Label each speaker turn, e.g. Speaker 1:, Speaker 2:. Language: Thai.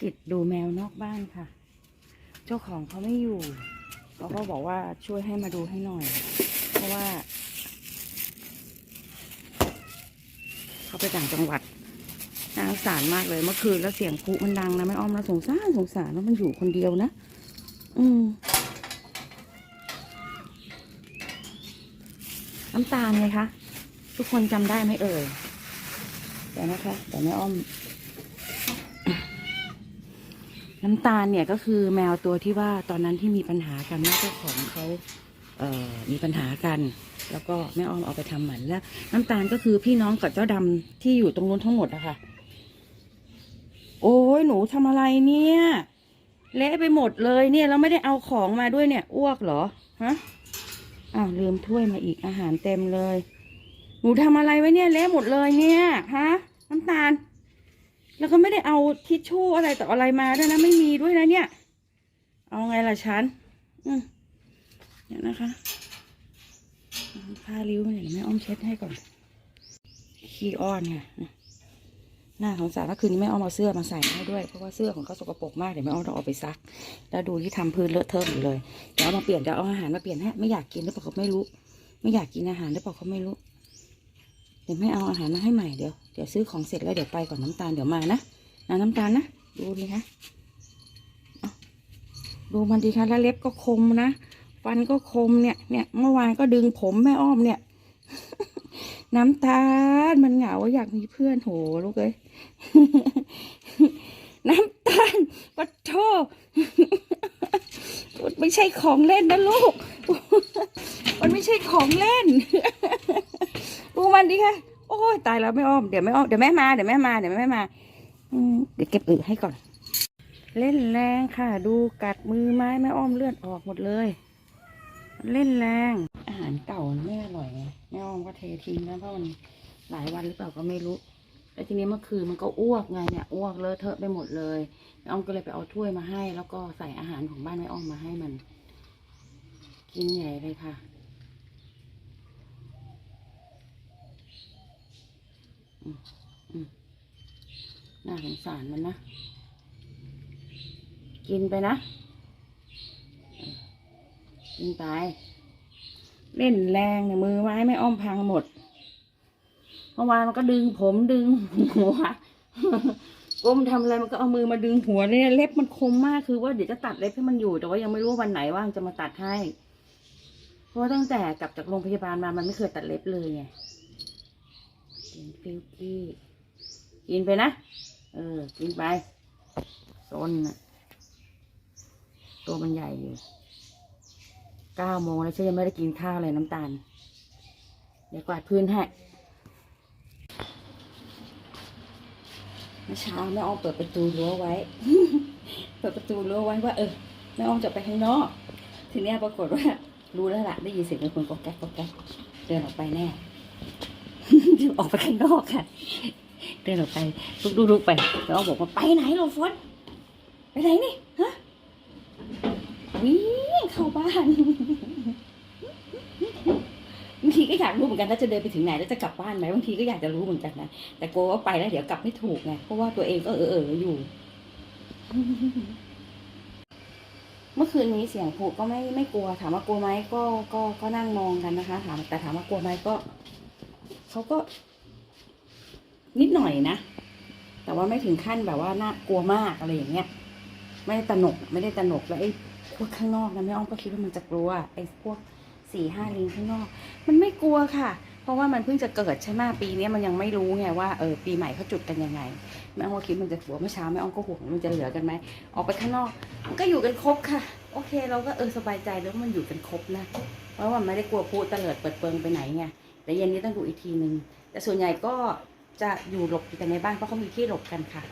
Speaker 1: กิจดูแมวนอกบ้านค่ะ เจ้าของเขาไม่อยู่เขาก็บอกว่าช่วยให้มาดูให้หน่อย เพราะว่า เขาไปต่างจังหวัดน่าสงสารมากเลยเมื่อคืนแล้วเสียงพลุมันดังนะไม่อ้อมแล้วสงสารสงสารแล้วมันอยู่คนเดียวนะอืมน้ำตาลไงคะ ทุกคนจำได้ไหมเอ่ยเดี๋ยวนะคะเดี๋ยวแม่อ้อม น้ำตาลเนี่ยก็คือแมวตัวที่ว่าตอนนั้นที่มีปัญหากันแม่เจ้าของเขาเอ่อมีปัญหากัน แล้วก็แม่อ้อมเอาไปทำหมันแล้ว น้ำตาลก็คือพี่น้องกับเจ้าดำที่อยู่ตรงนู้นทั้งหมดอะค่ะ โอ้ยหนูทำอะไรเนี่ยเละไปหมดเลยเนี่ยแล้วไม่ได้เอาของมาด้วยเนี่ย อ้วกเหรอฮะอ้าวลืมถ้วยมาอีกอาหารเต็มเลย หนูทำอะไรไว้เนี่ยเละหมดเลยเนี่ยฮะน้ำตาล แล้วก็ไม่ได้เอาทิชชู่อะไรต่ออะไรมาด้วยนะไม่มีด้วยนะเนี่ย เอาไงล่ะฉันอืมเดี๋ยวนะคะผ้าริ้วเนี่ยแม่อ้อมเช็ดให้ก่อนขี้อ้อนค่ะหน้าของสารเมื่อคืนนี้แม่อ้อมเอาเสื้อมาใส่ให้ด้วยเพราะว่าเสื้อของเขาสกปรกมากเดี๋ยวแม่อ้อมต้องเอาไปซัก แล้วดูที่ทำพื้นเลอะเทอะหมดเลยเดี๋ยวเอามาเปลี่ยนเดี๋ยวเอาอาหารมาเปลี่ยนให้ไม่อยากกินหรือเปล่าเขาไม่รู้ ไม่อยากกินอาหารหรือเปล่าเขาไม่รู้ เดี๋ยวแม่เอาอาหารมาให้ใหม่เดี๋ยวเดี๋ยวซื้อของเสร็จแล้วเดี๋ยวไปก่อนน้ำตาลเดี๋ยวมานะนะน้ำตาลนะดูดิคะดูมันดีคะแล้วเล็บก็คมนะฟันก็คมเนี่ยเนี่ยเมื่อวานก็ดึงผมแม่อ้อมเนี่ย น้ำตาลมันเหงาอยากมีเพื่อนโหลูกเอ้ยน้ำตาลปะโทไม่ใช่ของเล่นนะลูก มันไม่ใช่ของเล่น ดูมันดิค่ะ โอ้ยตายแล้วไม่อ้อม เดี๋ยวไม่อ้อม เดี๋ยวแม่มา เดี๋ยวแม่มา เดี๋ยวแม่มาเดี๋ยวเก็บอึให้ก่อน เล่นแรงค่ะ ดูกัดมือไม้แม่อ้อมเลือดออกหมดเลย เล่นแรง อาหารเก่าไม่อร่อยไงแม่อ้อมก็เททิ้งนะเพราะมันหลายวันหรือเปล่าก็ไม่รู้แล้วทีนี้เมื่อคืนมันก็อ้วกไงเนี่ยอ้วกเลอะเทอะไปหมดเลยแม่อ้อมก็เลยไปเอาถ้วยมาให้ แล้วก็ใส่อาหารของบ้านแม่อ้อมมาให้มัน กินใหญ่เลยค่ะ อืมอืม น่าสงสารมันนะ กินไปนะ กินไป เล่นแรงเนี่ยมือไม้ไม่อ้อมพังหมดเมื่อวานมันก็ดึงผมดึงหัวก้มทำอะไรมันก็เอามือมาดึงหัวเนี่ยเล็บมันคมมากคือว่าเดี๋ยวจะตัดเล็บให้มันอยู่ แต่ว่ายังไม่รู้ว่าวันไหนว่างจะมาตัดให้ เพราะว่าตั้งแต่กลับจากโรงพยาบาลมามันไม่เคยตัดเล็บเลยไง กินฟิวกี้กินไปนะ เออ กินไปโซนนะตัวมันใหญ่อยู่เก้าโมงแล้วฉันยังไม่ได้กินข้าวเลยน้ำตาล เดี๋ยวกวาดพื้นให้เมื่อเช้าแม่อ้อมเปิดประตูรั้วไว้ เปิดประตูรั้วไว้ว่า เออแม่อ้อมจะไปข้างนอก ทีเนี้ยปรากฏว่า รู้แล้วล่ะได้ยินเสียงคนก็แก๊กก็แก๊กเดินออกไปแน่ ออกไปข้างนอกค่ะ เดินออกไปลุกลุกลุกไปแล้วอ้อมบอกว่าไปไหนเราฟดไปไหนนี่ฮะวิ่งเข้าบ้านบางทีก็อยากรู้เหมือนกันว่าจะเดินไปถึงไหนแล้วจะกลับบ้านไหมบางทีก็อยากจะรู้เหมือนกันนะแต่กลัวว่าไปแล้วเดี๋ยวกลับไม่ถูกไงเพราะว่าตัวเองก็เออเอออยู่ เมื่อคืนนี้เสียงผูกก็ไม่ไม่กลัว ถามว่ากลัวไหมก็ก็ก็นั่งมองกันนะคะ ถามแต่ถามว่ากลัวไหมก็ เขาก็ นิดหน่อยนะ แต่ว่าไม่ถึงขั้นแบบว่าน่ากลัวมากอะไรอย่างเงี้ย ไม่ได้ตนกไม่ได้ตนกแล้วไอ้พวกข้างนอกนะแม่อ้อมก็คิดว่ามันจะกลัวไอ้พวกสี่ห้าลิงข้างนอก มันไม่กลัวค่ะ เพราะว่ามันเพิ่งจะเกิดใช่ไหมปีนี้มันยังไม่รู้ไงว่าเออปีใหม่เขาจุดกันยังไงแม่อ้อมก็คิดมันจะกลัวเมื่อเช้าแม่อ้อมก็ห่วงมันจะเหลือกันไหมออกไปข้างนอกมันก็อยู่กันครบค่ะ โอเค เราก็เออสบายใจแล้วามันอยู่กันครบนะเพราะว่ามันไม่ได้กลัวพูดเตลิดเปิดเปิงไปไหนไง แต่เย็นนี้ต้องดูอีกทีหนึ่งแต่ส่วนใหญ่ก็จะอยู่หลบอยู่แต่ในบ้านเพราะเขามีที่หลบกันค่ะ